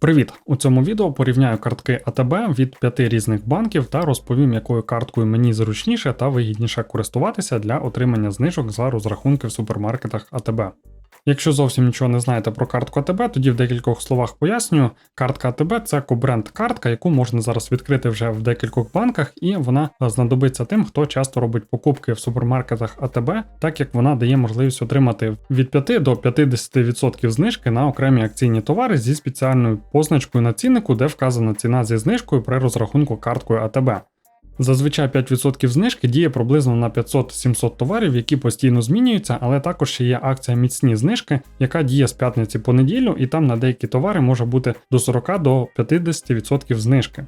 Привіт! У цьому відео порівняю картки АТБ від п'яти різних банків та розповім, якою карткою мені зручніше та вигідніше користуватися для отримання знижок за розрахунки в супермаркетах АТБ. Якщо зовсім нічого не знаєте про картку АТБ, тоді в декількох словах пояснюю. Картка АТБ це кобренд картка, яку можна зараз відкрити вже в декількох банках, і вона знадобиться тим, хто часто робить покупки в супермаркетах АТБ, так як вона дає можливість отримати від 5 до 50% знижки на окремі акційні товари зі спеціальною позначкою на ціннику, де вказана ціна зі знижкою при розрахунку карткою АТБ. Зазвичай 5% знижки діє приблизно на 500-700 товарів, які постійно змінюються, але також ще є акція міцні знижки, яка діє з п'ятниці по неділю, і там на деякі товари може бути до 40 до 50% знижки.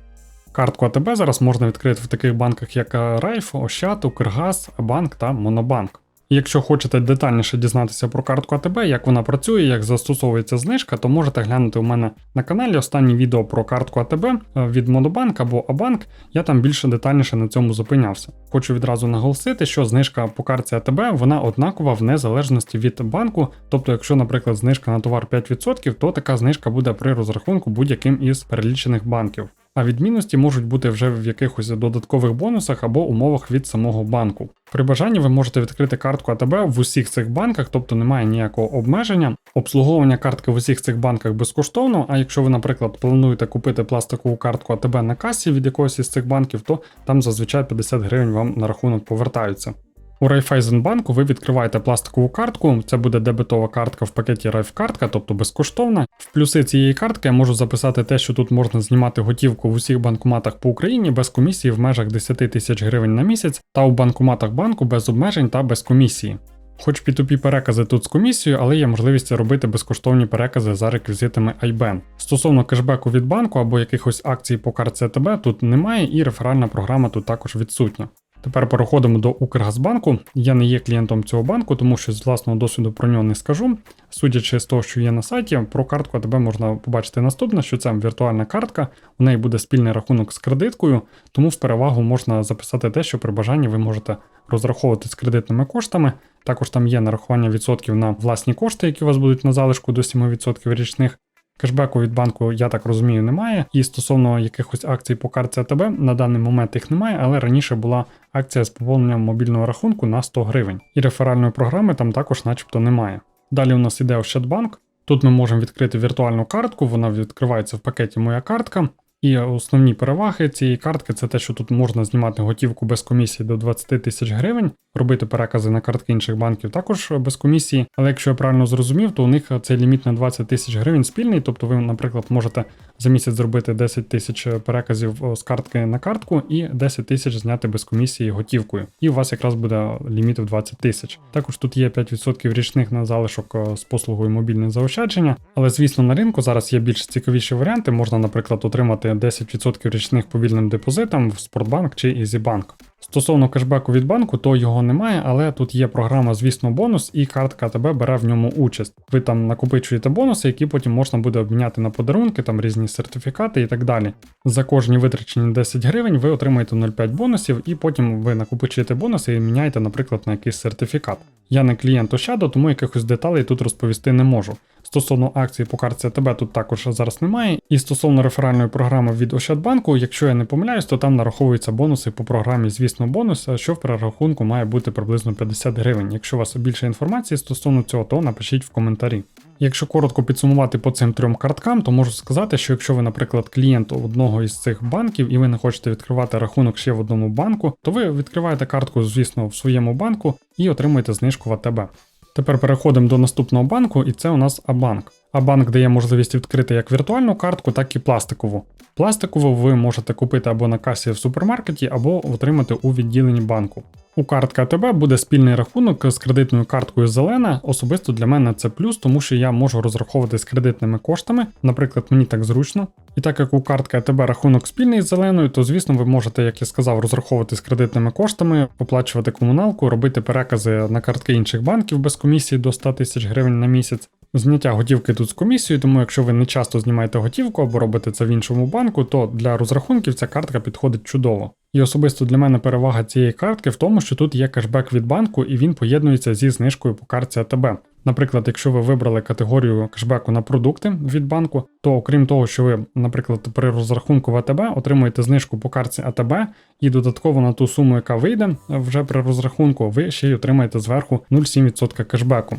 Картку АТБ зараз можна відкрити в таких банках, як Райф, Ощад, Укргаз, Банк та Монобанк. Якщо хочете детальніше дізнатися про картку АТБ, як вона працює, як застосовується знижка, то можете глянути у мене на каналі останнє відео про картку АТБ е, від Монобанк або Абанк. Я там більше детальніше на цьому зупинявся. Хочу відразу наголосити, що знижка по карті АТБ вона однакова в незалежності від банку. Тобто, якщо, наприклад, знижка на товар 5%, то така знижка буде при розрахунку будь-яким із перелічених банків. А відмінності можуть бути вже в якихось додаткових бонусах або умовах від самого банку. При бажанні ви можете відкрити картку АТБ в усіх цих банках, тобто немає ніякого обмеження. Обслуговування картки в усіх цих банках безкоштовно. А якщо ви, наприклад, плануєте купити пластикову картку АТБ на касі від якогось із цих банків, то там зазвичай 50 гривень вам на рахунок повертаються. У Райфайзенбанку ви відкриваєте пластикову картку, це буде дебетова картка в пакеті Райфкартка, тобто безкоштовна. В плюси цієї картки я можу записати те, що тут можна знімати готівку в усіх банкоматах по Україні без комісії в межах 10 тисяч гривень на місяць, та у банкоматах банку без обмежень та без комісії. Хоч P2P перекази тут з комісією, але є можливість робити безкоштовні перекази за реквізитами IBAN. Стосовно кешбеку від банку або якихось акцій по картці АТБ тут немає, і реферальна програма тут також відсутня. Тепер переходимо до Укргазбанку. Я не є клієнтом цього банку, тому що з власного досвіду про нього не скажу. Судячи з того, що є на сайті, про картку АТБ можна побачити наступне, що це віртуальна картка, у неї буде спільний рахунок з кредиткою, тому в перевагу можна записати те, що при бажанні ви можете розраховувати з кредитними коштами. Також там є нарахування відсотків на власні кошти, які у вас будуть на залишку до 7% річних. Кешбеку від банку, я так розумію, немає. І стосовно якихось акцій по карті АТБ, на даний момент їх немає, але раніше була акція з поповненням мобільного рахунку на 100 гривень. І реферальної програми там також начебто немає. Далі у нас іде Ощадбанк. Тут ми можемо відкрити віртуальну картку, вона відкривається в пакеті Моя картка. І основні переваги цієї картки це те, що тут можна знімати готівку без комісії до 20 тисяч гривень, робити перекази на картки інших банків також без комісії. Але якщо я правильно зрозумів, то у них цей ліміт на 20 тисяч гривень спільний. Тобто ви, наприклад, можете за місяць зробити 10 тисяч переказів з картки на картку і 10 тисяч зняти без комісії готівкою. І у вас якраз буде ліміт в 20 тисяч. Також тут є 5% річних на залишок з послугою мобільне заощадження. Але звісно, на ринку зараз є більш цікавіші варіанти. Можна, наприклад, отримати 10% річних по вільним депозитам в Спортбанк чи Ізібанк. Стосовно кешбеку від банку, то його немає, але тут є програма, звісно, бонус, і картка АТБ бере в ньому участь. Ви там накопичуєте бонуси, які потім можна буде обміняти на подарунки, там різні сертифікати і так далі. За кожні витрачені 10 гривень ви отримаєте 0,5 бонусів, і потім ви накопичуєте бонуси і міняєте, наприклад, на якийсь сертифікат. Я не клієнт Ощадо, тому якихось деталей тут розповісти не можу. Стосовно акції по карті АТБ тут також зараз немає. І стосовно реферальної програми від Ощадбанку, якщо я не помиляюсь, то там нараховуються бонуси по програмі, звісно, бонус, що в перерахунку має бути приблизно 50 гривень. Якщо у вас більше інформації стосовно цього, то напишіть в коментарі. Якщо коротко підсумувати по цим трьом карткам, то можу сказати, що якщо ви, наприклад, клієнт одного із цих банків і ви не хочете відкривати рахунок ще в одному банку, то ви відкриваєте картку, звісно, в своєму банку і отримуєте знижку в АТБ. Тепер переходимо до наступного банку, і це у нас Абанк. Абанк дає можливість відкрити як віртуальну картку, так і пластикову. Пластикову ви можете купити або на касі в супермаркеті, або отримати у відділенні банку. У картка АТБ буде спільний рахунок з кредитною карткою зелена. Особисто для мене це плюс, тому що я можу розраховувати з кредитними коштами, наприклад, мені так зручно. І так як у картки АТБ рахунок спільний з зеленою, то звісно ви можете, як я сказав, розраховувати з кредитними коштами, оплачувати комуналку, робити перекази на картки інших банків без комісії до 100 тисяч гривень на місяць. Зняття готівки тут з комісією, тому якщо ви не часто знімаєте готівку або робите це в іншому банку, то для розрахунків ця картка підходить чудово. І особисто для мене перевага цієї картки в тому, що тут є кешбек від банку і він поєднується зі знижкою по картці АТБ. Наприклад, якщо ви вибрали категорію кешбеку на продукти від банку, то окрім того, що ви, наприклад, при розрахунку в АТБ отримуєте знижку по картці АТБ, і додатково на ту суму, яка вийде вже при розрахунку, ви ще й отримаєте зверху 0,7% кешбеку.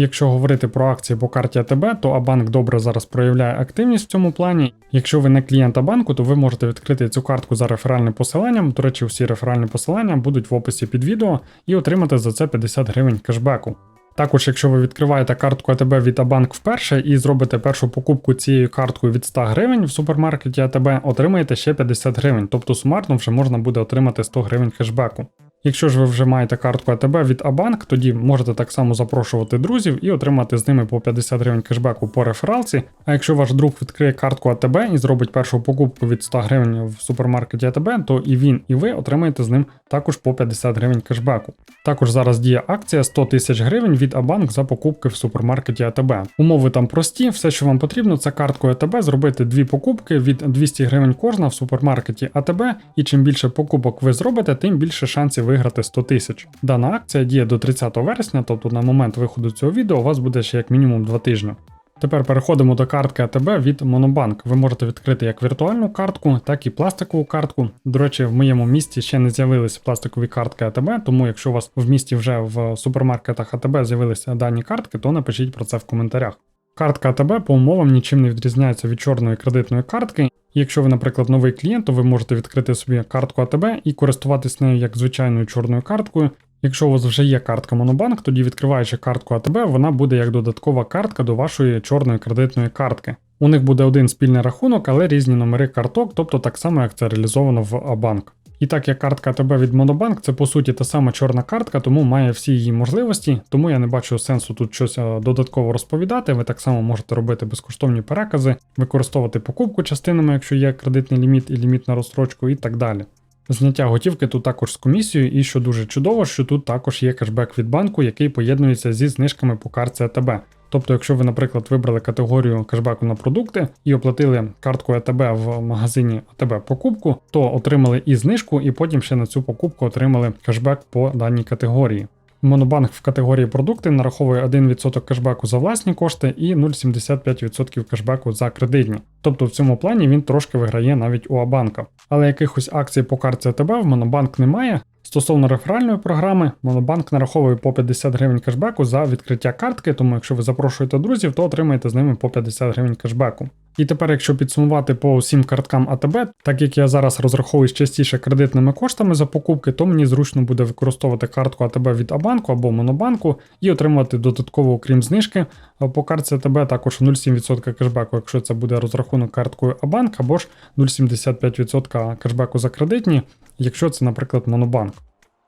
Якщо говорити про акції по карті АТБ, то Абанк добре зараз проявляє активність в цьому плані. Якщо ви не клієнт Абанку, то ви можете відкрити цю картку за реферальним посиланням. До речі, всі реферальні посилання будуть в описі під відео і отримати за це 50 гривень кешбеку. Також, якщо ви відкриваєте картку АТБ від Абанк вперше і зробите першу покупку цією карткою від 100 гривень в супермаркеті АТБ, отримаєте ще 50 гривень, тобто сумарно вже можна буде отримати 100 гривень кешбеку. Якщо ж ви вже маєте картку АТБ від Абанк, тоді можете так само запрошувати друзів і отримати з ними по 50 гривень кешбеку по рефералці. А якщо ваш друг відкриє картку АТБ і зробить першу покупку від 100 гривень в супермаркеті АТБ, то і він, і ви отримаєте з ним також по 50 гривень кешбеку. Також зараз діє акція 100 тисяч гривень від Абанк за покупки в супермаркеті АТБ. Умови там прості, все, що вам потрібно, це карткою АТБ зробити дві покупки від 200 гривень кожна в супермаркеті АТБ, і чим більше покупок ви зробите, тим більше шансів виграти 100 тисяч. Дана акція діє до 30 вересня, тобто на момент виходу цього відео у вас буде ще як мінімум 2 тижні. Тепер переходимо до картки АТБ від Monobank. Ви можете відкрити як віртуальну картку, так і пластикову картку. До речі, в моєму місті ще не з'явилися пластикові картки АТБ, тому якщо у вас в місті вже в супермаркетах АТБ з'явилися дані картки, то напишіть про це в коментарях. Картка АТБ по умовам нічим не відрізняється від чорної кредитної картки. Якщо ви, наприклад, новий клієнт, то ви можете відкрити собі картку АТБ і користуватись нею як звичайною чорною карткою. Якщо у вас вже є картка Монобанк, тоді відкриваючи картку АТБ, вона буде як додаткова картка до вашої чорної кредитної картки. У них буде один спільний рахунок, але різні номери карток, тобто так само як це реалізовано в Абанк. І так як картка АТБ від Монобанк, це по суті та сама чорна картка, тому має всі її можливості, тому я не бачу сенсу тут щось додатково розповідати. Ви так само можете робити безкоштовні перекази, використовувати покупку частинами, якщо є кредитний ліміт і ліміт на розстрочку, і так далі. Зняття готівки тут також з комісією, і що дуже чудово, що тут також є кешбек від банку, який поєднується зі знижками по картці АТБ. Тобто, якщо ви, наприклад, вибрали категорію кешбеку на продукти і оплатили карткою АТБ в магазині АТБ покупку, то отримали і знижку, і потім ще на цю покупку отримали кешбек по даній категорії. Монобанк в категорії продукти нараховує 1% кешбеку за власні кошти і 0,75% кешбеку за кредитні. Тобто в цьому плані він трошки виграє навіть у Абанка. Але якихось акцій по карті АТБ в Монобанк немає. Стосовно реферальної програми, Монобанк нараховує по 50 гривень кешбеку за відкриття картки, тому якщо ви запрошуєте друзів, то отримаєте з ними по 50 гривень кешбеку. І тепер, якщо підсумувати по всім карткам АТБ, так як я зараз розраховуюсь частіше кредитними коштами за покупки, то мені зручно буде використовувати картку АТБ від Абанку або Монобанку і отримувати додатково, окрім знижки, по картці АТБ також 0,7% кешбеку, якщо це буде розрахунок карткою Абанк, або ж 0,75% кешбеку за кредитні, якщо це, наприклад, Монобанк.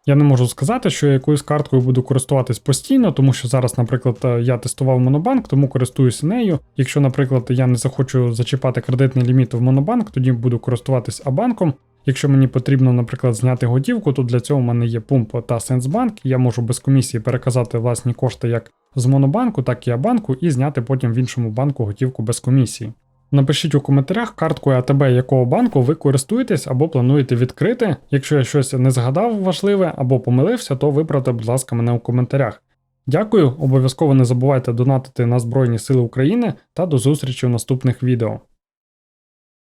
Я не можу сказати, що я якоюсь карткою буду користуватись постійно, тому що зараз, наприклад, е, я тестував Монобанк, тому користуюся нею. Якщо, наприклад, я не захочу зачіпати кредитний ліміт в Монобанк, тоді буду користуватись Абанком. Якщо мені потрібно, наприклад, зняти готівку, то для цього в мене є пумп та Сенсбанк. Я можу без комісії переказати власні кошти як з Монобанку, так і Абанку, і зняти потім в іншому банку готівку без комісії. Напишіть у коментарях карткою АТБ якого банку ви користуєтесь або плануєте відкрити. Якщо я щось не згадав важливе або помилився, то виправте, будь ласка, мене у коментарях. Дякую, обов'язково не забувайте донатити на Збройні Сили України та до зустрічі в наступних відео.